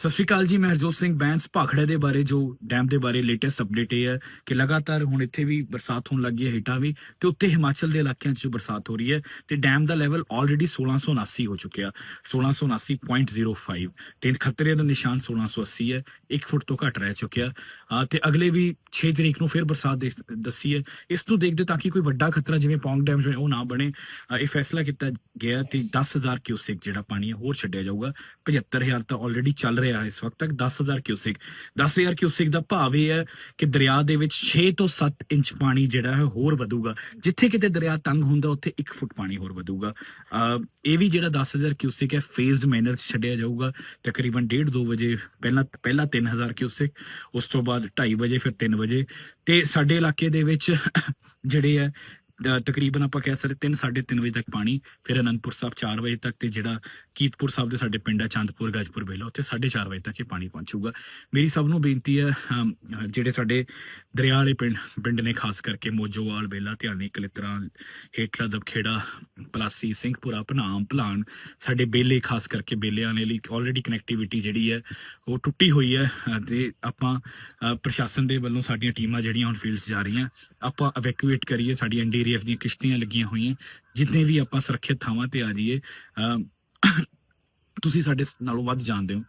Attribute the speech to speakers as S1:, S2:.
S1: ਸਤਿ ਸ਼੍ਰੀ ਅਕਾਲ ਜੀ, ਮੈਂ ਹਰਜੋਤ ਸਿੰਘ ਬੈਂਸ, ਭਾਖੜੇ ਦੇ ਬਾਰੇ ਜੋ ਡੈਮ ਦੇ ਬਾਰੇ ਲੇਟੈਸਟ ਅਪਡੇਟ ਇਹ ਹੈ ਕਿ ਲਗਾਤਾਰ ਹੁਣ ਇੱਥੇ ਵੀ ਬਰਸਾਤ ਹੋਣ ਲੱਗੀ ਹੈ, ਹੇਠਾਂ ਵੀ ਤੇ ਉੱਤੇ ਹਿਮਾਚਲ ਦੇ ਇਲਾਕਿਆਂ 'ਚ ਜੋ ਬਰਸਾਤ ਹੋ ਰਹੀ ਹੈ ਤੇ ਡੈਮ ਦਾ ਲੈਵਲ ਆਲਰੇਡੀ 1679 ਹੋ ਚੁੱਕਿਆ 1679.05 ਤੇ ਖਤਰੇ ਦਾ ਨਿਸ਼ਾਨ 1680 ਹੈ 1 ਫੁੱਟ ਤੋਂ ਘੱਟ ਰਹਿ ਚੁੱਕਿਆ। ਅਹ ਤੇ ਅਗਲੇ ਵੀ 6 ਤਰੀਕ ਨੂੰ ਫਿਰ ਬਰਸਾਤ ਦੇ- ਦੱਸੀ ਹੈ ਇਸ ਨੂੰ ਦੇਖਦੇ ਤਾਂ ਕਿ ਕੋਈ ਵੱਡਾ ਖਤਰਾ ਜਿਵੇਂ ਪੌਂਗ ਡੈਮ ਜਿਵੇਂ ਉਹ ਨਾ ਬਣੇ। ਇਹ ਫੈਸਲਾ ਕੀਤਾ ਗਿਆ ਤੇ 10000 ਕਿਊਸਿਕ ਜਿਹੜਾ ਪਾਣੀ ਹੈ ਹੋਰ ਛੱਡਿਆ ਜਾਊਗਾ 75000 ਤਾਂ ਆਲਰੇਡੀ ਚੱਲ ਰਿਹਾ ਹੈ ਇਸ ਵਕਤ ਤੱਕ 10000 ਕਿਊਸਿਕ 10000 ਕਿਊਸਿਕ ਦਾ ਭਾਵ ਇਹ ਹੈ ਕਿ ਦਰਿਆ ਦੇ ਵਿੱਚ 6 ਤੋਂ 7 ਇੰਚ ਪਾਣੀ ਜਿਹੜਾ ਹੈ ਹੋਰ ਵਧੂਗਾ। ਜਿੱਥੇ ਕਿਤੇ ਦਰਿਆ ਤੰਗ ਹੁੰਦਾ, ਉੱਥੇ 1 ਫੁੱਟ ਪਾਣੀ ਹੋਰ ਵਧੂਗਾ। ਇਹ ਵੀ ਜਿਹੜਾ 10000 ਕਿਊਸਿਕ ਹੈ ਫੇਜ਼ਡ ਮੈਨਰ ਛੱਡਿਆ ਜਾਊਗਾ। ਤਕਰੀਬਨ 1.5 2 ਵਜੇ ਪਹਿਲਾਂ ਪਹਿਲਾਂ 3000 ਕਿਊਸਿਕ, ਉਸ ਤੋਂ ਬਾਅਦ 2:30 ਵਜੇ, ਫਿਰ 3 ਵਜੇ। ਤੇ ਸਾਡੇ ਇਲਾਕੇ ਦੇ ਵਿੱਚ ਜਿਹੜੇ ਹੈ ਤਕਰੀਬਨ ਆਪਾਂ ਕਹਿ ਸਕਦੇ 3 3:30 ਵਜੇ ਤੱਕ ਪਾਣੀ ਫਿਰ ਅਨੰਦਪੁਰ ਸਾਹਿਬ 4 ਵਜੇ ਤੱਕ ਤੇ ਜਿਹੜਾ ਕੀਤਪੁਰ ਸਾਹਿਬ ਦੇ ਸਾਡੇ ਪਿੰਡ ਹੈ ਚੰਦਪੁਰ ਗਾਜਪੁਰ ਬੇਲਾ ਉੱਥੇ 4:30 ਵਜੇ ਤੱਕ ਇਹ ਪਾਣੀ ਪਹੁੰਚੂਗਾ। ਮੇਰੀ ਸਭ ਨੂੰ ਬੇਨਤੀ ਹੈ ਜਿਹੜੇ ਸਾਡੇ ਦਰਿਆ ਵਾਲੇ ਪਿੰਡ ਪਿੰਡ ਨੇ ਖਾਸ ਕਰਕੇ ਮੋਜੋਵਾਲ ਬੇਲਾ ਧਿਆਨੀ ਕਲਿਤਰਾ ਹੇਠਲਾ ਦਬਖੇੜਾ ਪਲਾਸੀ ਸਿੰਘਪੁਰਾ ਭਨਾਮ ਭਲਾਨ ਸਾਡੇ ਬੇਲੇ ਖਾਸ ਕਰਕੇ ਬੇਲਿਆਂ ਨੇ ਲਈ ਆਲਰੇਡੀ ਕਨੈਕਟੀਵਿਟੀ ਜਿਹੜੀ ਹੈ ਉਹ ਟੁੱਟੀ ਹੋਈ ਹੈ। ਅ, ਤੇ ਆਪਾਂ ਪ੍ਰਸ਼ਾਸਨ ਦੇ ਵੱਲੋਂ ਸਾਡੀਆਂ ਟੀਮਾਂ ਜਿਹੜੀਆਂ ਹੁਣ ਫੀਲਡਸ ਜਾ ਰਹੀਆਂ ਆਪਾਂ ਇਵੈਕੂਏਟ ਕਰੀਏ ਸਾਡੀ ਐਨਡੀਆਰਐਫ ਦੀਆਂ ਕਿਸ਼ਤੀਆਂ ਲੱਗੀਆਂ ਹੋਈਆਂ ਜਿੰਨੇ ਵੀ ਆਪਾਂ ਸੁਰੱਖਿਅਤ ਥਾਵਾਂ ਤੇ ਆ ਜਾਈਏ ਅਮ ਤੁਸੀਂ ਸਾਡੇ ਨਾਲੋਂ ਵੱਧ ਜਾਣਦੇ ਹੋ।